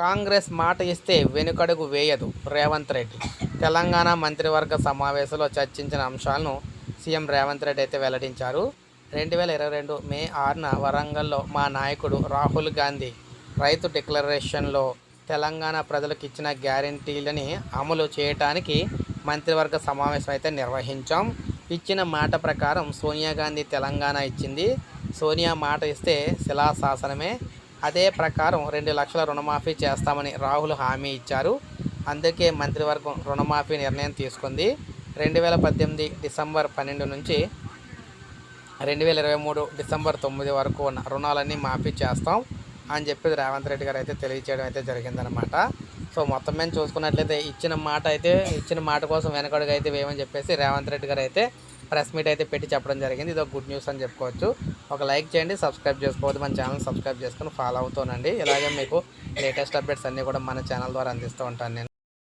కాంగ్రెస్ మాట ఇస్తే వెనుకడుగు వేయదు రేవంత్ రెడ్డి. తెలంగాణ మంత్రివర్గ సమావేశంలో చర్చించిన అంశాలను సీఎం రేవంత్ రెడ్డి అయితే వెల్లడించారు. రెండు వేల ఇరవై రెండు మే ఆరున వరంగల్లో మా నాయకుడు రాహుల్ గాంధీ రైతు డిక్లరేషన్లో తెలంగాణ ప్రజలకు ఇచ్చిన గ్యారంటీలని అమలు చేయటానికి మంత్రివర్గ సమావేశం అయితే నిర్వహించాం. ఇచ్చిన మాట ప్రకారం సోనియా గాంధీ తెలంగాణ ఇచ్చింది. సోనియా మాట ఇస్తే శిలాశాసనమే అదే ప్రకారం రెండు లక్షల రుణమాఫీ చేస్తామని రాహుల్ హామీ ఇచ్చారు. అందుకే మంత్రివర్గం రుణమాఫీ నిర్ణయం తీసుకుంది. రెండు వేల పద్దెనిమిది డిసెంబర్ పన్నెండు నుంచి రెండు వేల ఇరవై మూడు డిసెంబర్ తొమ్మిది వరకు ఉన్న రుణాలన్నీ మాఫీ చేస్తాం అని చెప్పి రేవంత్ రెడ్డి గారు అయితే తెలియచేయడం అయితే జరిగిందనమాట సో మొత్తం మీద చూసుకున్నట్లయితే ఇచ్చిన మాట అయితే ఇచ్చిన మాట కోసం వెనకడుగు అయితే వేయమని చెప్పేసి రేవంత్ రెడ్డి గారు అయితే ప్రెస్ మీట్ అయితే పెట్టి చెప్పడం జరిగింది. ఇది ఒక గుడ్ న్యూస్ అని చెప్పుకోవచ్చు. ఒక లైక్ చేయండి సబ్స్క్రైబ్ చేసుకోవద్దు. మన ఛానల్ సబ్స్క్రైబ్ చేసుకుని ఫాలో అవుతానండి ఇలాగే మీకు లేటెస్ట్ అప్డేట్స్ అన్నీ కూడా మన ఛానల్ ద్వారా అందిస్తూ ఉంటాను నేను.